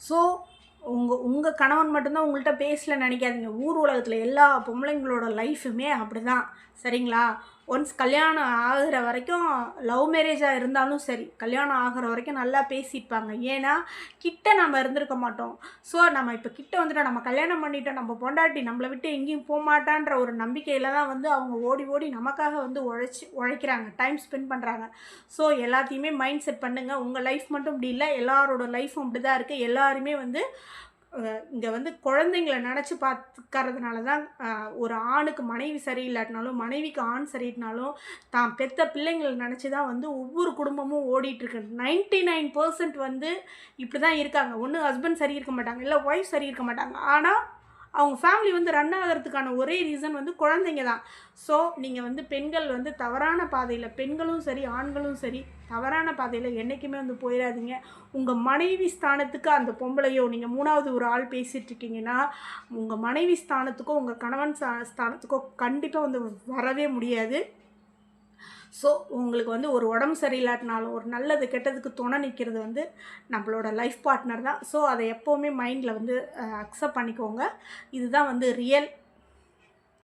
So உங்கள் உங்கள் கணவன் மட்டும்தான் உங்கள்கிட்ட பேசல நினைக்காதீங்க. ஊர் உலகத்தில் எல்லா பொம்பளைங்களோட லைஃபுமே அப்படி தான் சரிங்களா? ஒன்ஸ் கல்யாணம் ஆகிற வரைக்கும் லவ் மேரேஜாக இருந்தாலும் சரி கல்யாணம் ஆகிற வரைக்கும் நல்லா பேசியிருப்பாங்க ஏன்னா கிட்ட நம்ம இருந்திருக்க மாட்டோம். ஸோ நம்ம இப்போ கிட்ட வந்துட்டோம் நம்ம கல்யாணம் பண்ணிட்டோம் நம்ம பொண்டாட்டி நம்மளை விட்டு எங்கேயும் போக மாட்டான்ற ஒரு நம்பிக்கையில் தான் வந்து அவங்க ஓடி ஓடி நமக்காக வந்து உழைச்சி உழைக்கிறாங்க. டைம் ஸ்பெண்ட் பண்ணுறாங்க ஸோ எல்லாத்தையுமே மைண்ட் செட் பண்ணுங்கள் உங்கள் லைஃப் மட்டும் இப்படி இல்லை. எல்லாரோட லைஃப்பும் இப்படி தான் இருக்குது எல்லாருமே வந்து இங்கே வந்து குழந்தைங்கள நினச்சி பார்த்துக்கிறதுனால தான் ஒரு ஆணுக்கு மனைவி சரியில்லாட்டினாலும் மனைவிக்கு ஆண் சரியிட்டினாலும் தான் பெத்த பிள்ளைங்களை நினச்சி தான் வந்து ஒவ்வொரு குடும்பமும் ஓடிட்டுருக்கு. நைன்டி நைன் பர்சன்ட் வந்து இப்படி தான் இருக்காங்க. ஒன்று ஹஸ்பண்ட் சரி இருக்க மாட்டாங்க இல்லை ஒய்ஃப் சரி இருக்க மாட்டாங்க. ஆனால் அவங்க ஃபேமிலி வந்து ரன் ஆகிறதுக்கான ஒரே ரீசன் வந்து குழந்தைங்க தான். ஸோ நீங்கள் வந்து பெண்கள் வந்து தவறான பாதையில் பெண்களும் சரி ஆண்களும் சரி தவறான பாதையில் என்றைக்குமே வந்து போயிடாதீங்க உங்கள் மனைவி ஸ்தானத்துக்கு அந்த பொம்பளையோ நீங்கள் மூணாவது ஒரு ஆள் பேசிகிட்டு இருக்கீங்கன்னா உங்கள் மனைவி ஸ்தானத்துக்கோ உங்கள் கணவன் ஸ்தானத்துக்கோ கண்டிப்பாக வந்து வரவே முடியாது. ஸோ உங்களுக்கு வந்து ஒரு உடம்பு சரியில்லாட்டினாலும் ஒரு நல்லது கெட்டதுக்கு துணை நிற்கிறது வந்து நம்மளோட லைஃப் பார்ட்னர் தான். ஸோ அதை எப்போவுமே மைண்டில் வந்து அக்செப்ட் பண்ணிக்கோங்க. இதுதான் வந்து ரியல்